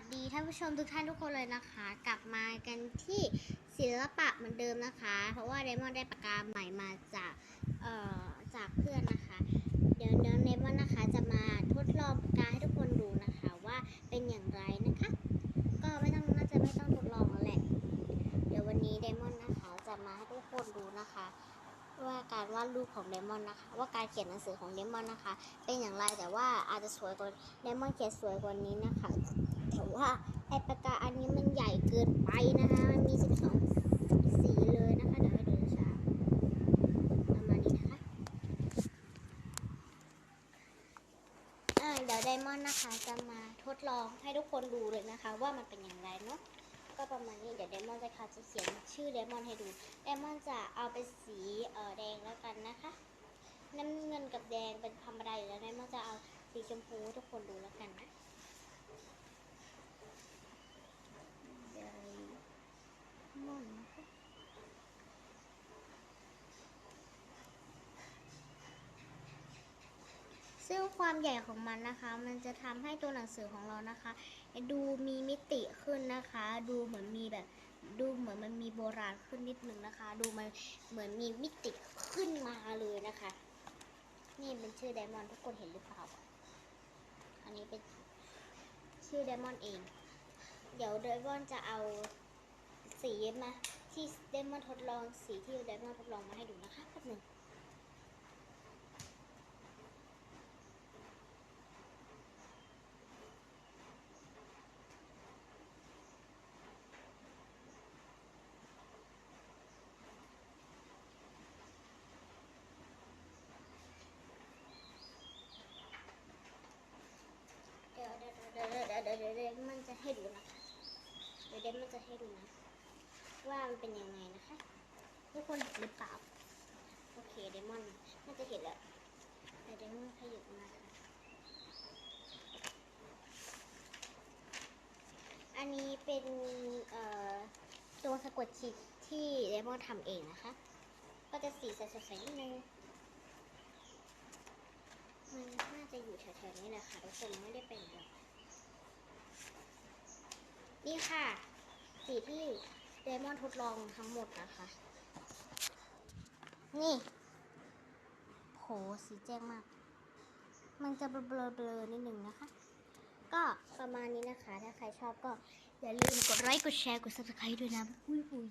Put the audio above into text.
วัสดีท่านผู้ชมทุกท่านทุกคนเลยนะคะ กลับมากันที่ศิลปะเหมือนเดิมนะคะ เพราะว่าเดมอนได้ปากกาใหม่มาจากเอ่อจากเพื่อนนะคะเดี๋ยวเดี๋ยวเดมอนนะคะจะมาทดลองปากกาให้ทุกคนดูนะคะว่าเป็นอย่างไรนะคะ ก็ไม่ต้องน่าจะไม่ต้องทดลองแล้วแหละ เดี๋ยววันนี้เดมอนนะคะจะมาให้ทุกคนดูนะคะว่าการวาดรูปของเดมอนนะคะ ว่าการเขียนหนังสือของเดมอนนะคะ เป็นอย่างไรแต่ว่าอาจจะสวยกว่าเดมอนเขียนสวยกว่านี้นะคะ แต่ว่าไอปากกาอันนี้มันใหญ่เกินไปนะคะ มันมี 12 สีเลยนะคะ เดี๋ยวให้ดูช้าประมาณนี้นะคะเดี๋ยวไดมอนด์นะคะจะมาทดลองให้ทุกคนดูเลยนะคะ ว่ามันเป็นอย่างไรเนาะก็ประมาณนี้เดี๋ยวไดมอนด์จะค่ะจะเขียนชื่อไดมอนด์ให้ดูไดมอนด์จะเอาเป็นสีเอ่อแดงแล้วกันนะคะน้ำเงินกับแดงเป็นธรรมดาอยู่แล้วไดมอนด์จะเอาสีชมพูทุกคนดูแล้วกันนะ ไดมอนด์นะคะ ซึ่งความใหญ่ของมันนะคะ มันจะทำให้ตัวหนังสือของเรานะคะ ดูมีมิติขึ้นนะคะ ดูเหมือนมีแบบดูเหมือนมันมีโบราณขึ้นนิดนึงนะคะ ดูมันเหมือนมีมิติขึ้นมาเลยนะคะ นี่เป็นชื่อไดมอนด์ทุกคนเห็นหรือเปล่าอันนี้เป็นชื่อไดมอนด์เอง เดี๋ยวเดมอนจะเอาสีมาที่เดมอนทดลองสีที่เดมอนทดลองมาให้ดูนะคะแป๊บหนึ่งเดี๋ยวเดี๋ยวเดี๋ยวเดี๋ยวเดี๋ยวเดี๋ยวเดมอนจะ ให้ดูนะคะเดี๋ยวเดมอนจะให้ดูนะ ว่ามันเป็นยังไงนะคะ ทุกคนเห็นหรือเปล่า โอเคเดมอนน่าจะเห็นแล้วเดี๋ยวเดมอนขยับมาค่ะอันนี้เป็นตัวสะกดจิตที่เดมอนทำเองนะคะ ก็จะสีสดๆนิดนึงมันน่าจะอยู่แถวๆนี้แหละค่ะทุกคนไม่ได้เป็นหรอก นี่ค่ะ สีที่เดมอนทดลองทั้งหมดนะคะ นี่โหสีแจ้งมาก มันจะเบลอๆนิดนึงนะคะ ก็ประมาณนี้นะคะ ถ้าใครชอบก็อย่าลืมกดไลค์กดแชร์กด subscribe ด้วยนะอุ้ยอุ้ย